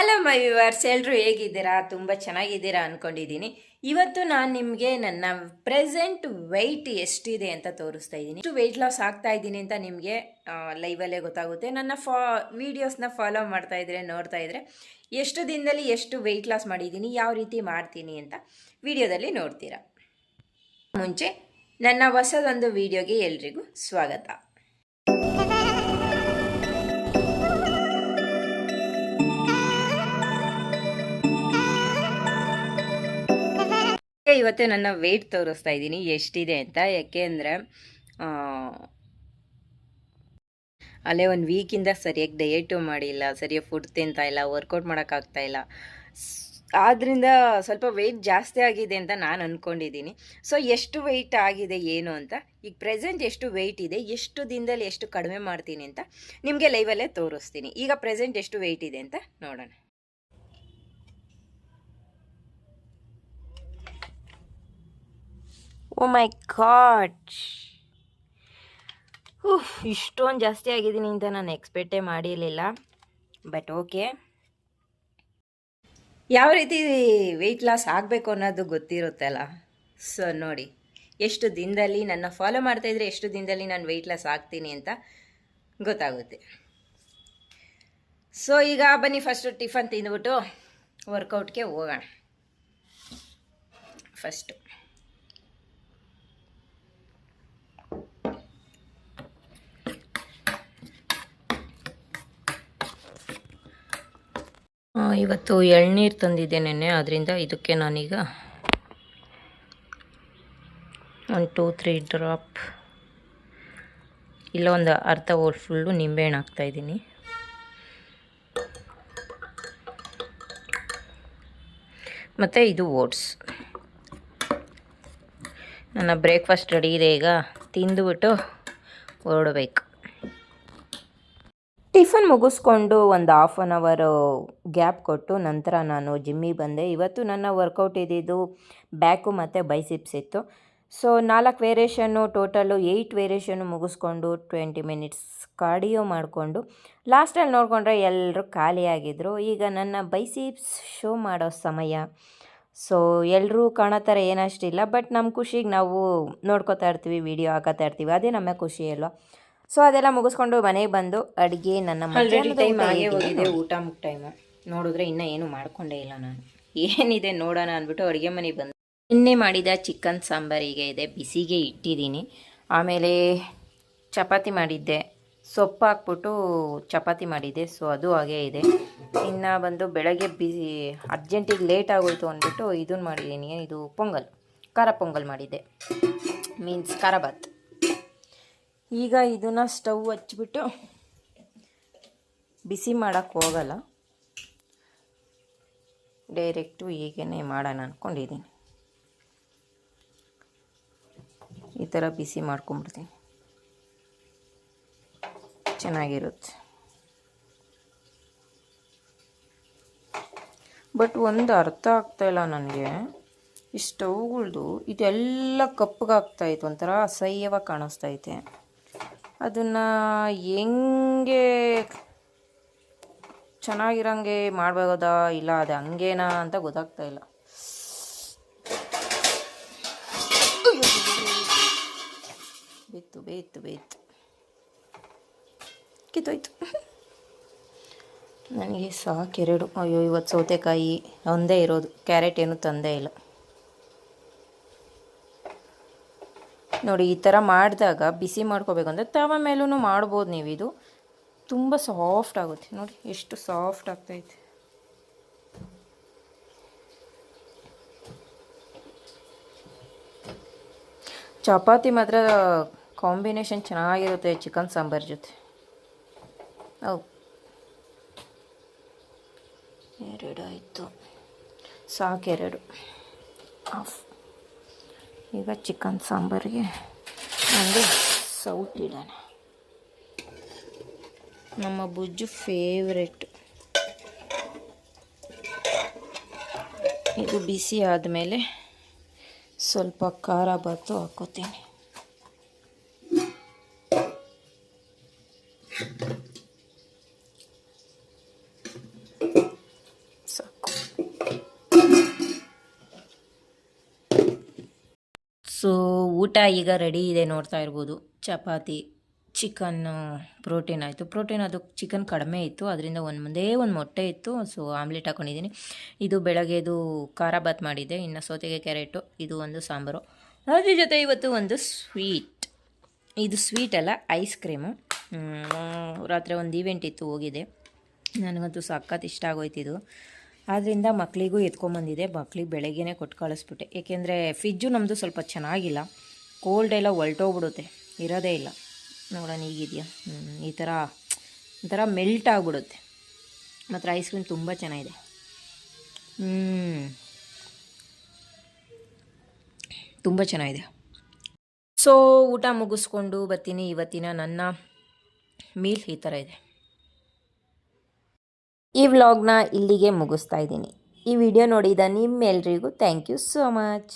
Hello my viewers ಎಲ್ಲರೂ ಹೇಗಿದ್ದೀರಾ? ತುಂಬ ಚೆನ್ನಾಗಿದ್ದೀರಾ ಅಂದ್ಕೊಂಡಿದ್ದೀನಿ ಇವತ್ತು ನಾನು ನಿಮಗೆ ನನ್ನ ಪ್ರೆಸೆಂಟ್ ವೆಯ್ಟ್ ಎಷ್ಟಿದೆ ಅಂತ ತೋರಿಸ್ತಾ ಇದ್ದೀನಿ. ಎಷ್ಟು ವೆಯ್ಟ್ ಲಾಸ್ ಆಗ್ತಾ ಇದ್ದೀನಿ ಅಂತ ನಿಮಗೆ ಲೈವಲ್ಲೇ ಗೊತ್ತಾಗುತ್ತೆ. ನನ್ನ ಫಾ ವೀಡಿಯೋಸ್ನ ಫಾಲೋ ಮಾಡ್ತಾ ಇದ್ರೆ, ನೋಡ್ತಾ ಇದ್ರೆ, ಎಷ್ಟು ದಿನದಲ್ಲಿ ಎಷ್ಟು ವೆಯ್ಟ್ ಲಾಸ್ ಮಾಡಿದ್ದೀನಿ, ಯಾವ ರೀತಿ ಮಾಡ್ತೀನಿ ಅಂತ ವಿಡಿಯೋದಲ್ಲಿ ನೋಡ್ತೀರಾ. ಮುಂಚೆ ನನ್ನ ಹೊಸದೊಂದು ವಿಡಿಯೋಗೆ ಎಲ್ರಿಗೂ ಸ್ವಾಗತ. ಇವತ್ತು ನನ್ನ ವೆಯ್ಟ್ ತೋರಿಸ್ತಾ ಇದ್ದೀನಿ? ಎಷ್ಟಿದೆ ಅಂತ? ಯಾಕೆ ಅಂದರೆ ಅಲ್ಲೇ ಒಂದು ವೀಕಿಂದ ಸರಿಯಾಗಿ ಡಯಟು ಮಾಡಿಲ್ಲ, ಸರಿಯಾಗಿ ಫುಡ್ ತಿಂತಾ ಇಲ್ಲ ವರ್ಕೌಟ್ ಮಾಡೋಕ್ಕಾಗ್ತಾ ಇಲ್ಲ. ಆದ್ದರಿಂದ ಸ್ವಲ್ಪ ವೆಯ್ಟ್ ಜಾಸ್ತಿ ಆಗಿದೆ ಅಂತ ನಾನು ಅಂದ್ಕೊಂಡಿದ್ದೀನಿ ಸೊ ಎಷ್ಟು ವೆಯ್ಟ್ ಆಗಿದೆ, ಏನು ಅಂತ? ಈಗ ಪ್ರೆಸೆಂಟ್ ಎಷ್ಟು ವೆಯ್ಟ್ ಇದೆ, ಎಷ್ಟು ದಿನದಲ್ಲಿ ಎಷ್ಟು ಕಡಿಮೆ ಮಾಡ್ತೀನಿ ಅಂತ ನಿಮಗೆ ಲೈವಲ್ಲೇ ತೋರಿಸ್ತೀನಿ. ಈಗ ಪ್ರೆಸೆಂಟ್ ಎಷ್ಟು ವೆಯ್ಟ್ ಇದೆ ಅಂತ ನೋಡೋಣ. ಓ ಮೈ ಗಾಡ್ ಇಷ್ಟೊಂದು ಜಾಸ್ತಿ ಆಗಿದ್ದೀನಿ ಅಂತ ನಾನು ಎಕ್ಸ್ಪೆಕ್ಟೇ ಮಾಡಿರಲಿಲ್ಲ. ಬಟ್ ಓಕೆ ಯಾವ ರೀತಿ ವೆಯ್ಟ್ ಲಾಸ್ ಆಗಬೇಕು ಅನ್ನೋದು ಗೊತ್ತಿರುತ್ತಲ್ಲ? ಸೊ ನೋಡಿ ಎಷ್ಟು ದಿನದಲ್ಲಿ ನನ್ನ ಫಾಲೋ ಮಾಡ್ತಾಯಿದ್ರೆ ಎಷ್ಟು ದಿನದಲ್ಲಿ ನಾನು ವೆಯ್ಟ್ ಲಾಸ್ ಆಗ್ತೀನಿ ಅಂತ ಗೊತ್ತಾಗುತ್ತೆ. ಸೊ ಈಗ ಬನ್ನಿ ಫಸ್ಟು ಟಿಫನ್ ತಿಂದ್ಬಿಟ್ಟು ವರ್ಕೌಟ್ಗೆ ಹೋಗೋಣ. ಫಸ್ಟು ಇವತ್ತು ಎಳ್ನೀರು ತಂದಿದ್ದೆ ನೆನ್ನೆ ಅದರಿಂದ ಇದಕ್ಕೆ ನಾನೀಗ ಒಂದು ಟೂ ತ್ರೀ ಡ್ರಾಪ್ ಇಲ್ಲ, ಒಂದು ಅರ್ಧ ಓಲ್ ಫುಲ್ಲು ನಿಂಬೆಹಣ್ಣು ಹಾಕ್ತಾಯಿದ್ದೀನಿ ಮತ್ತು ಇದು ಓಟ್ಸ್. ನನ್ನ ಬ್ರೇಕ್ಫಾಸ್ಟ್ ರೆಡಿ ಇದೆ, ಈಗ ತಿಂದುಬಿಟ್ಟು ಹೊರಡಬೇಕು. ಟಿಫನ್ ಮುಗಿಸ್ಕೊಂಡು ಒಂದು ಹಾಫ್ ಆನ್ ಅವರು ಗ್ಯಾಪ್ ಕೊಟ್ಟು ನಂತರ ನಾನು ಜಿಮ್ಮಿಗೆ ಬಂದೆ. ಇವತ್ತು ನನ್ನ ವರ್ಕೌಟ್ ಇದ್ದಿದ್ದು ಬ್ಯಾಕು ಮತ್ತು ಬೈಸಿಪ್ಸ್ ಇತ್ತು. ಸೊ ನಾಲ್ಕು ವೇರಿಯೇಷನ್ನು ಟೋಟಲು ಏಯ್ಟ್ ವೇರಿಯೇಷನ್ನು ಮುಗಿಸ್ಕೊಂಡು ಟ್ವೆಂಟಿ ಮಿನಿಟ್ಸ್ ಕಾರ್ಡಿಯೋ ಮಾಡಿಕೊಂಡು ಲಾಸ್ಟಲ್ಲಿ ನೋಡಿಕೊಂಡ್ರೆ ಎಲ್ಲರೂ ಖಾಲಿಯಾಗಿದ್ದರು ಈಗ ನನ್ನ ಬೈಸಿಪ್ಸ್ ಶೋ ಮಾಡೋ ಸಮಯ. ಸೊ ಎಲ್ಲರೂ ಕಾಣೋ ಥರ ಏನಷ್ಟಿಲ್ಲ. ಬಟ್ ನಮ್ಮ ಖುಷಿಗೆ ನಾವು ನೋಡ್ಕೋತಾ ಇರ್ತೀವಿ ವಿಡಿಯೋ ಹಾಕೋತಾ ಇರ್ತೀವಿ. ಅದೇ ನಮ್ಮ ಖುಷಿ ಅಲ್ವಾ? ಸೊ ಅದೆಲ್ಲ ಮುಗಿಸ್ಕೊಂಡು ಮನೆಗೆ ಬಂದು ಅಡುಗೆ ನನ್ನ ಟೈಮ್ ಆಗೇ ಹೋಗಿದೆ ಊಟ ಮುಗ್ ಟೈಮು ನೋಡಿದ್ರೆ ಇನ್ನೂ ಏನು ಮಾಡ್ಕೊಂಡೇ ಇಲ್ಲ ನಾನು. ಏನಿದೆ ನೋಡೋಣ ಅಂದ್ಬಿಟ್ಟು ಅಡುಗೆ ಮನೆಗೆ ಬಂದು. ನಿನ್ನೆ ಮಾಡಿದ ಚಿಕನ್ ಸಾಂಬಾರಿಗೆ ಇದೆ ಬಿಸಿಗೆ ಇಟ್ಟಿದ್ದೀನಿ. ಆಮೇಲೆ ಚಪಾತಿ ಮಾಡಿದ್ದೆ. ಸೊಪ್ಪು ಹಾಕ್ಬಿಟ್ಟು ಚಪಾತಿ ಮಾಡಿದ್ದೆ ಸೊ ಅದು ಹಾಗೇ ಇದೆ. ಇನ್ನು ಬಂದು ಬೆಳಗ್ಗೆ ಬಿಸಿ ಅರ್ಜೆಂಟಿಗೆ ಲೇಟ್ ಆಗೋಯ್ತು ಅಂದ್ಬಿಟ್ಟು ಇದನ್ನು ಮಾಡಿದ್ದೀನಿ ಇದು ಪೊಂಗಲ್ ಖಾರ ಪೊಂಗಲ್ ಮಾಡಿದ್ದೆ. ಮೀನ್ಸ್ ಖಾರ ಬಾತ್ ಈಗ ಇದನ್ನು ಸ್ಟವ್ ಹಚ್ಬಿಟ್ಟು ಬಿಸಿ ಮಾಡೋಕ್ಕೆ ಹೋಗಲ್ಲ. ಡೈರೆಕ್ಟು ಹೀಗೇ ಮಾಡೋಣ ಅಂದ್ಕೊಂಡಿದ್ದೀನಿ ಈ ಥರ ಬಿಸಿ ಮಾಡ್ಕೊಂಬಿಡ್ತೀನಿ ಚೆನ್ನಾಗಿರುತ್ತೆ. ಬಟ್ ಒಂದು ಅರ್ಥ ಆಗ್ತಾಯಿಲ್ಲ ನನಗೆ. ಈ ಸ್ಟವ್ಗಳ್ದು ಇದೆಲ್ಲ ಕಪ್ಪಗಾಗ್ತಾಯಿತ್ತು ಒಂಥರ ಅಸಹ್ಯವಾಗಿ ಕಾಣಿಸ್ತೈತೆ ಅದನ್ನು ಹೆಂಗೆ ಚೆನ್ನಾಗಿರಂಗೆ ಮಾಡ್ಬೋದಾ ಇಲ್ಲ ಅದು ಹಂಗೇನಾ ಅಂತ ಗೊತ್ತಾಗ್ತಾ ಇಲ್ಲ. ಬಿತ್ತು ಬೇಯ್ತು ಬೇಯ್ತು. ಕಿತ್ತೋಯ್ತು. ನನಗೆ ಸಾಕೆರಡು ಅಯ್ಯೋ, ಇವತ್ತು ಸೌತೆಕಾಯಿ ಒಂದೇ ಇರೋದು. ಕ್ಯಾರೆಟ್ ಏನು ತಂದೇ ಇಲ್ಲ. ನೋಡಿ, ಈ ಥರ ಮಾಡಿದಾಗ ಬಿಸಿ ಮಾಡ್ಕೋಬೇಕು ಅಂದರೆ ತವ ಮೇಲೂ ಮಾಡ್ಬೋದು ನೀವು ಇದು ತುಂಬ ಸಾಫ್ಟ್ ಆಗುತ್ತೆ. ನೋಡಿ, ಎಷ್ಟು ಸಾಫ್ಟ್ ಆಗ್ತೈತೆ. ಚಪಾತಿ ಮಾತ್ರ ಕಾಂಬಿನೇಷನ್ ಚೆನ್ನಾಗಿರುತ್ತೆ ಚಿಕನ್ ಸಾಂಬಾರ್ ಜೊತೆ. ಹೌದು ಎರಡು ಆಯಿತು ಸಾಕೆರಡು ಆಫ್. ಈಗ ಚಿಕನ್ ಸಾಂಬಾರಿಗೆ ಒಂದು ಸೌಟ್ ನಮ್ಮ ಬುಜ್ಜು ಫೇವ್ರೆಟ್ ಇದು ಬಿಸಿ ಆದಮೇಲೆ ಸ್ವಲ್ಪ ಖಾರ ಬಾತು ಹಾಕೋತೀನಿ. ಸೊ, ಊಟ ಈಗ ರೆಡಿ ಇದೆ ನೋಡ್ತಾ ಇರ್ಬೋದು. ಚಪಾತಿ ಚಿಕನ್ ಪ್ರೋಟೀನ್ ಆಯಿತು. ಪ್ರೋಟೀನ್ ಅದು ಚಿಕನ್ ಕಡಿಮೆ ಇತ್ತು. ಅದರಿಂದ ಒಂದು ಮುಂದೇ ಒಂದು ಮೊಟ್ಟೆ ಇತ್ತು. ಸೊ ಆಮ್ಲೆಟ್ ಹಾಕೊಂಡಿದ್ದೀನಿ. ಇದು ಬೆಳಗ್ಗೆದು ಖಾರ ಬಾತ್ ಮಾಡಿದ್ದೆ. ಇನ್ನು ಸೌತೆಗೆ ಕ್ಯಾರೆಟು, ಇದು ಒಂದು ಸಾಂಬಾರು. ಅದ್ರ ಜೊತೆ ಇವತ್ತು ಒಂದು ಸ್ವೀಟ್ ಇದು ಸ್ವೀಟ್ ಅಲ್ಲ ಐಸ್ ಕ್ರೀಮು ರಾತ್ರಿ ಒಂದು ಈವೆಂಟ್ ಇತ್ತು ಹೋಗಿದೆ ನನಗಂತೂ ಸಖತ್ ಇಷ್ಟ ಆಗೋಯ್ತಿದು ಆದ್ದರಿಂದ ಮಕ್ಕಳಿಗೂ ಎತ್ಕೊಂಬಂದಿದೆ. ಮಕ್ಳಿಗೆ ಬೆಳಗ್ಗೆನೇ ಕೊಟ್ಟು ಕಳಿಸ್ಬಿಟ್ಟೆ. ಏಕೆಂದರೆ ಫ್ರಿಜ್ಜು ನಮ್ಮದು ಸ್ವಲ್ಪ ಚೆನ್ನಾಗಿಲ್ಲ. ಕೋಲ್ಡ್ ಎಲ್ಲ ಹೊಲ್ಟೋಗ್ಬಿಡುತ್ತೆ ಇರೋದೇ ಇಲ್ಲ. ನೋಡೋಣ ಈಗಿದೆಯಾ ಈ ಥರ ಒಂಥರ ಮೆಲ್ಟ್ ಆಗಿಬಿಡುತ್ತೆ. ಮಾತ್ರ ಐಸ್ ಕ್ರೀಮ್ ತುಂಬ ಚೆನ್ನಾಗಿದೆ. ತುಂಬ ಚೆನ್ನಾಗಿದೆ. ಸೊ ಊಟ ಮುಗಿಸ್ಕೊಂಡು ಬರ್ತೀನಿ. ಇವತ್ತಿನ ನನ್ನ ಮೀಲ್ ಈ ಥರ ಇದೆ. ಈ ವ್ಲಾಗ್ನ ಇಲ್ಲಿಗೆ ಮುಗಿಸ್ತಾ ಇದ್ದೀನಿ. ಈ ವಿಡಿಯೋ ನೋಡಿದ ನಿಮ್ಮೆಲ್ರಿಗೂ ಥ್ಯಾಂಕ್ ಯು ಸೋ ಮಚ್